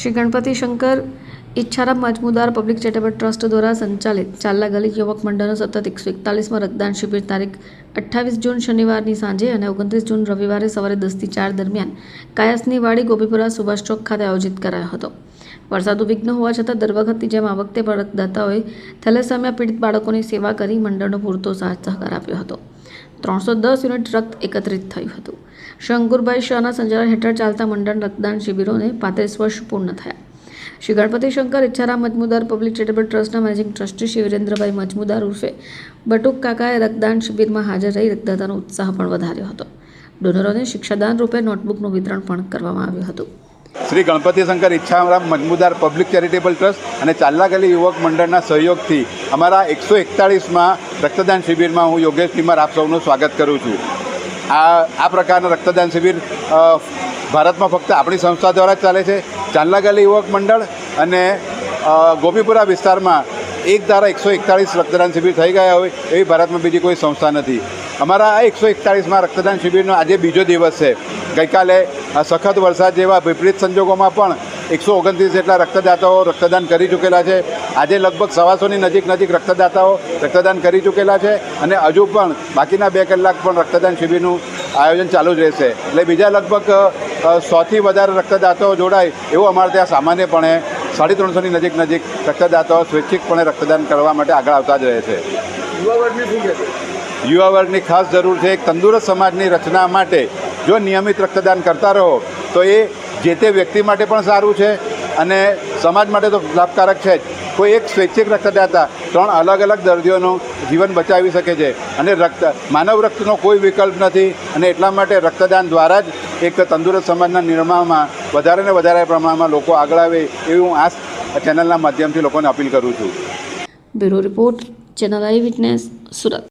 Shri Ganapati Shankar Ichharam Majmudar public charitable trust દ્વારા સંચાલિત ચાલ્લા ગલી યુવક મંડળનો સતત એકસો એકતાલીસમાં રક્તદાન શિબિર તારીખ અઠ્ઠાવીસ જૂન શનિવારની સાંજે અને ઓગણત્રીસ જૂન રવિવારે સવારે દસથી ચાર દરમિયાન કાયસની વાડી ગોપીપુરા સુભાષ ચોક ખાતે આયોજિત કરાયો હતો. વરસાદનું વિઘ્ન હોવા છતાં દર વખતની જેમ આ વખતે પણ રક્તદાતાઓએ થેલેસેમિયા પીડિત બાળકોની સેવા કરી મંડળનો પૂરતો સાથ સહકાર આપ્યો હતો. ત્રણસો દસ યુનિટ રક્ત એકત્રિત થયું હતું. શંકુરભાઈ શાહના સંચાલન હેઠળ ચાલતા મંડળ રક્તદાન શિબિરોને પાંત્રીસ વર્ષ પૂર્ણ થયા. શ્રી ગણપતિ શંકર ઈચ્છારામ મજમુદાર પબ્લિક ચેરિટેબલ ટ્રસ્ટના મેનેજિંગ ટ્રસ્ટી શ્રી વિરેન્દ્રભાઈ મજમુદાર ઉર્ફે બટુક કાકાએ રક્તદાન શિબિરમાં હાજર રહી રક્તદાતાનો ઉત્સાહ પણ વધાર્યો હતો. ડોનરોને શિક્ષાદાન રૂપે નોટબુકનું વિતરણ પણ કરવામાં આવ્યું હતું. Shri Ganpati Shankar Ichharam Majmudar public charitable trust અને ચાલ્લા ગલી યુવક મંડળના સહયોગથી અમારા એકસો એકતાળીસમાં રક્તદાન શિબિરમાં હું યોગેશ ટીમર આપ સૌનું સ્વાગત કરું છું. આ આ પ્રકારના રક્તદાન શિબિર ભારતમાં ફક્ત આપણી સંસ્થા દ્વારા જ ચાલે છે. ચાલ્લા ગલી યુવક મંડળ અને ગોપીપુરા વિસ્તારમાં એક ધારા એકસો એકતાળીસ રક્તદાન શિબિર થઈ ગયા હોય એવી ભારતમાં બીજી કોઈ સંસ્થા નથી. અમારા આ એકસો એકતાળીસમાં રક્તદાન શિબિરનો આજે બીજો દિવસ છે. ગઈકાલે આ સખત વરસાદ જેવા વિપરીત સંજોગોમાં પણ એકસો ઓગણત્રીસ જેટલા રક્તદાતાઓ રક્તદાન કરી ચૂકેલા છે. આજે લગભગ સવાસોની નજીક નજીક રક્તદાતાઓ રક્તદાન કરી ચૂકેલા છે અને હજુ પણ બાકીના બે કલાક પણ રક્તદાન શિબિરનું આયોજન ચાલુ જ રહેશે. એટલે બીજા લગભગ સોથી વધારે રક્તદાતાઓ જોડાય એવું અમારે ત્યાં સામાન્યપણે સાડી ત્રણસોની નજીક નજીક રક્તદાતાઓ સ્વૈચ્છિકપણે રક્તદાન કરવા માટે આગળ આવતા જ રહે છે. યુવા વર્ગની ખાસ જરૂર છે એક તંદુરસ્ત સમાજની રચના માટે જો નિયમિત રક્તદાન કરતા રહો, તો એ જે તે વ્યક્તિ માટે પણ સારું છે અને સમાજ માટે તો લાભકારક છે જ. કોઈ એક સ્વૈચ્છિક રક્તદાતા ત્રણ અલગ અલગ દર્દીઓનું જીવન બચાવી શકે છે અને રક્ત, માનવ રક્તનો કોઈ વિકલ્પ નથી અને એટલા માટે રક્તદાન દ્વારા જ એક તંદુરસ્ત સમાજના નિર્માણમાં વધારે ને વધારે પ્રમાણમાં લોકો આગળ આવે એવી હું આ ચેનલના માધ્યમથી લોકોને અપીલ કરું છું. Bureau report, channel I witness, Surat.